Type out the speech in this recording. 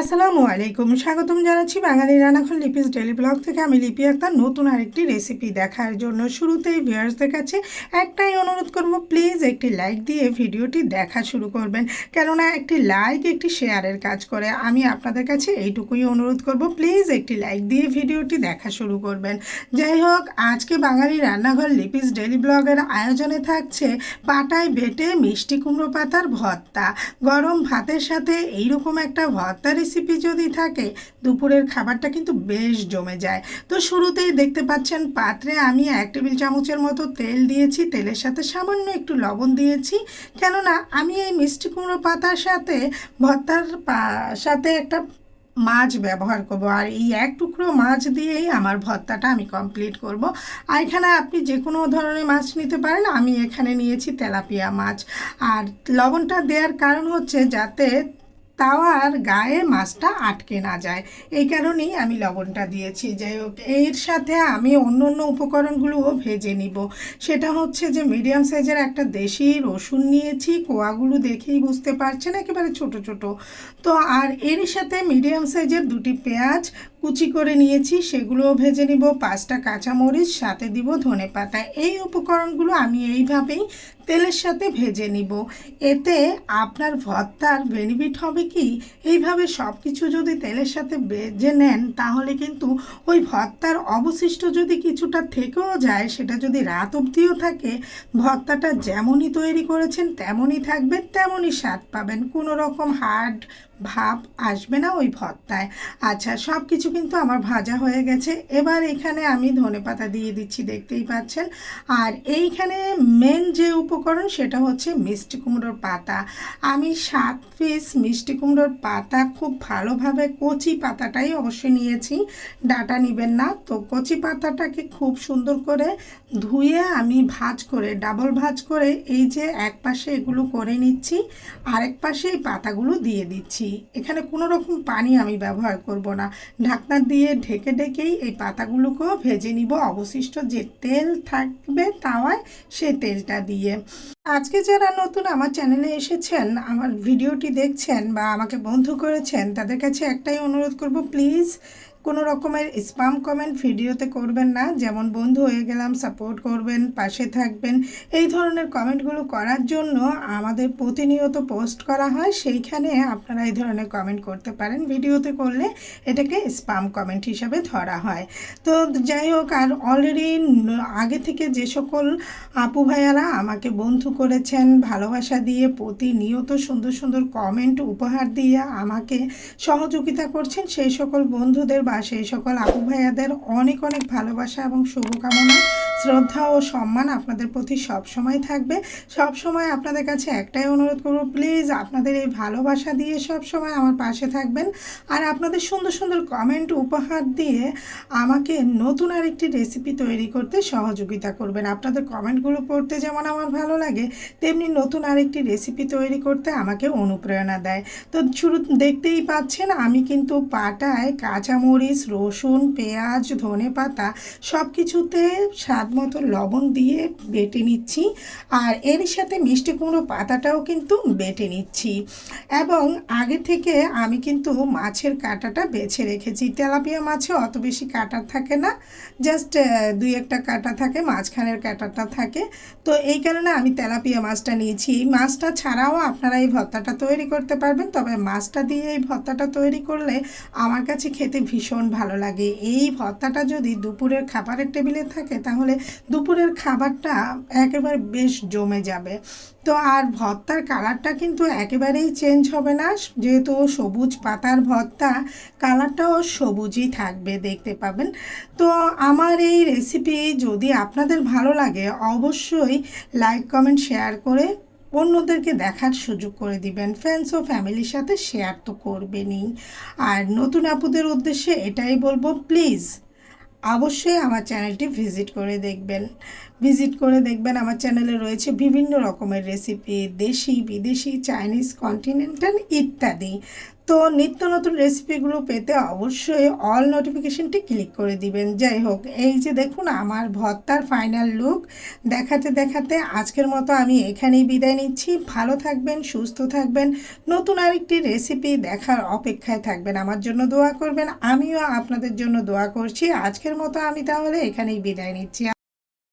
আসসালামু আলাইকুম। স্বাগতম জানাচ্ছি বাঙালি রান্নাঘর লিপিস ডেলি ব্লগ থেকে। আমি লিপি আক্তার। নতুন আরেকটি রেসিপি দেখার জন্য শুরুতেই ভিউয়ার্সদের কাছে একটাই অনুরোধ করব প্লিজ একটি লাইক দিয়ে ভিডিওটি দেখা শুরু করবেন। কেননা একটি লাইক একটি শেয়ারের কাজ করে। আমি আপনাদের কাছে এইটুকুই অনুরোধ করব প্লিজ একটি লাইক দিয়ে ভিডিওটি দেখা শুরু করবেন। যাই হোক, আজকে বাঙালি রান্নাঘর লিপিস ডেলি ব্লগের আয়োজনে থাকছে পাটায় বেটে মিষ্টি কুমড়ো পাতার ভর্তা। গরম ভাতের সাথে এইরকম একটা ভর্তা রেসিপি যদি থাকে, দুপুরের খাবারটা কিন্তু বেশ জমে যায়। তো শুরুতেই দেখতে পাচ্ছেন পাত্রে আমি এক টেবিল চামচের মতো তেল দিয়েছি, তেলের সাথে সামান্য একটু লবণ দিয়েছি। কেননা আমি এই মিষ্টি কুমড়ো পাতার সাথে, ভর্তার সাথে একটা মাছ ব্যবহার করব। আর এই এক টুকরো মাছ দিয়েই আমার ভর্তাটা আমি কমপ্লিট করব। আর এখানে আপনি যে কোনো ধরনের মাছ নিতে পারেন, আমি এখানে নিয়েছি তেলাপিয়া মাছ। আর লবণটা দেওয়ার কারণ হচ্ছে যাতে তাওয়ার গায়ে মাছটা আটকে না যায়। এই কারণেই আমি লবণটা দিয়েছি। যাই হোক, এর সাথে আমি অন্য অন্য উপকরণগুলোও ভেজে নিব। সেটা হচ্ছে যে মিডিয়াম সাইজের একটা দেশি রসুন নিয়েছি। কোয়াগুলো দেখেই বুঝতে পারছেন, একেবারে ছোট ছোট। তো আর এর সাথে মিডিয়াম সাইজের দুটি পেঁয়াজ কুচি করে নিয়েছি। সেগুলোও ভেজে নিব। পাঁচটা কাঁচামরিচ, সাথে দিব ধনে পাতা। এই উপকরণগুলো আমি এইভাবেই তেলের সাথে ভেজে নিব। এতে আপনার ভর্তার বেনিফিট হবে কি? এইভাবে সব কিছু যদি তেলের সাথে বেজে নেন, তাহলে কিন্তু ওই ভর্তার অবশিষ্ট যদি কিছুটা থেকেও যায়, সেটা যদি রাত অবধিও থাকে, ভর্তাটা যেমনই তৈরি করেছেন, তেমনই থাকবে তেমনই স্বাদ পাবেন। কোনো রকম হার্ড ভাব আসবে না ওই ভর্তায় আচ্ছা সব কিছু কিন্তু আমার ভাজা হয়ে গেছে। এবার এখানে আমি ধনেপাতা দিয়ে দিচ্ছি, দেখতেই পাচ্ছেন। আর এইখানে মেন যে উপকরণ, সেটা হচ্ছে মিষ্টি কুমড়োর পাতা। আমি সাত পিস মিষ্টি কুমড়োর পাতা খুব ভালোভাবে কচি পাতাটাই অবশ্যই নিয়েছি। ডাটা নেবেন না। তো কচি পাতাটাকে খুব সুন্দর করে ধুয়ে আমি ভাজ করে ডাবল ভাজ করে এই যে এক পাশে এগুলো করে নিচ্ছি, আরেক পাশে এই পাতাগুলো দিয়ে দিচ্ছি। এখানে কোনো রকম পানি আমি ব্যবহার করব না। ঢাকনা দিয়ে ঢেকে ঢেকেই এই পাতাগুলোকেও ভেজে নিব। অবশিষ্ট যে তেল থাকবে তাওয়ায় সে তেলটা দিয়ে। আজকে যারা নতুন আমার চ্যানেলে এসেছেন, আমার ভিডিওটি দেখছেন বা আমাকে বন্ধু করেছেন, তাদের কাছে একটাই অনুরোধ করব, প্লিজ কোনো রকমের স্পাম কমেন্ট ভিডিওতে করবেন না। যেমন, বন্ধু, হয়ে গেলাম সাপোর্ট করবেন, পাশে থাকবেন। এই ধরনের কমেন্টগুলো করার জন্য আমাদের প্রতিনিয়ত পোস্ট করা হয়। সেইখানে আপনারা এই ধরনের কমেন্ট করতে পারেন। ভিডিওতে করলে এটাকে স্পাম কমেন্ট হিসাবে ধরা হয়। তো যাই হোক, আর অলরেডি আগে থেকে যে সকল আপু ভাইয়ারা আমাকে বন্ধু করেছেন, ভালোবাসা দিয়ে প্রতিনিয়ত সুন্দর সুন্দর কমেন্ট উপহার দিয়ে আমাকে সহযোগিতা করছেন, সেই সকল বন্ধুদের বা সেই সকল আপু ভাইয়াদের অনেক অনেক ভালোবাসা এবং শুভকামনা। শ্রদ্ধা ও সম্মান আপনাদের প্রতি সব সময় থাকবে। সব সময় আপনাদের কাছে একটাই অনুরোধ করব প্লিজ আপনাদের এই ভালোবাসা দিয়ে সব সময় আমার পাশে থাকবেন। আর আপনাদের সুন্দর সুন্দর কমেন্ট উপহার দিয়ে আমাকে নতুন আরেকটি রেসিপি তৈরি করতে সহযোগিতা করবেন। আপনাদের কমেন্টগুলো পড়তে যেমন আমার ভালো লাগে, তেমনি নতুন আরেকটি রেসিপি তৈরি করতে আমাকে অনুপ্রেরণা দেয়। তো শুরু দেখতেই পাচ্ছেন, আমি কিন্তু পাটায় কাঁচামরিচ, রসুন, পেঁয়াজ ধনে পাতা সব কিছুতে স্বাদ মতো লবণ দিয়ে বেটে নিচ্ছি আর এর সাথে মিষ্টি কুমড়ো পাতাটাও কিন্তু বেটে নিচ্ছি। এবং আগে থেকে আমি কিন্তু মাছের কাঁটাটা বেছে রেখেছি। তেলাপিয়া মাছে অত বেশি কাঁটা থাকে না জাস্ট দুই একটা কাঁটা থাকে, মাঝখানের কাঁটাটা থাকে। তো এই কারণে আমি তেলাপিয়া মাছটা নিয়েছি। এই মাছটা ছাড়াও আপনারা এই ভর্তাটা তৈরি করতে পারবেন, তবে মাছটা দিয়ে এই ভর্তাটা তৈরি করলে আমার কাছে খেতে ভীষণ ভালো লাগে। এই ভর্তাটা যদি দুপুরের খাবারের টেবিলে থাকে, তাহলে দুপুরের খাবারটা একেবারে বেশ জমে যাবে। তো আর ভর্তার কালারটা কিন্তু একেবারেই চেঞ্জ হবে না। যেহেতু সবুজ পাতার ভর্তা, কালারটাও সবুজই থাকবে, দেখতে পাবেন। তো আমার এই রেসিপি যদি আপনাদের ভালো লাগে, অবশ্যই লাইক কমেন্ট শেয়ার করে অন্যদেরকে দেখার সুযোগ করে দিবেন। ফ্রেন্ডস ও ফ্যামিলির সাথে শেয়ার তো করবেনই। আর নতুন আপুদের উদ্দেশ্যে এটাই বলব প্লিজ অবশ্যই আমার চ্যানেলটি ভিজিট করে দেখবেন। ভিজিট করে দেখবেন আমার চ্যানেলে রয়েছে বিভিন্ন রকমের রেসিপি দেশি, বিদেশি চাইনিজ কন্টিনেন্টাল ইত্যাদি। তো নিত্য নতুন রেসিপিগুলো পেতে অবশ্যই অল নোটিফিকেশনটি ক্লিক করে দিবেন। যাই হোক, এই যে দেখুন আমার ভর্তার ফাইনাল লুক দেখাতে দেখাতে আজকের মতো আমি এখানেই বিদায় নিচ্ছি। ভালো থাকবেন, সুস্থ থাকবেন। নতুন আরেকটি রেসিপি দেখার অপেক্ষায় থাকবেন। আমার জন্য দোয়া করবেন। আমিও আপনাদের জন্য দোয়া করছি। আজকের মতো আমি তাহলে এখানেই বিদায় নিচ্ছি।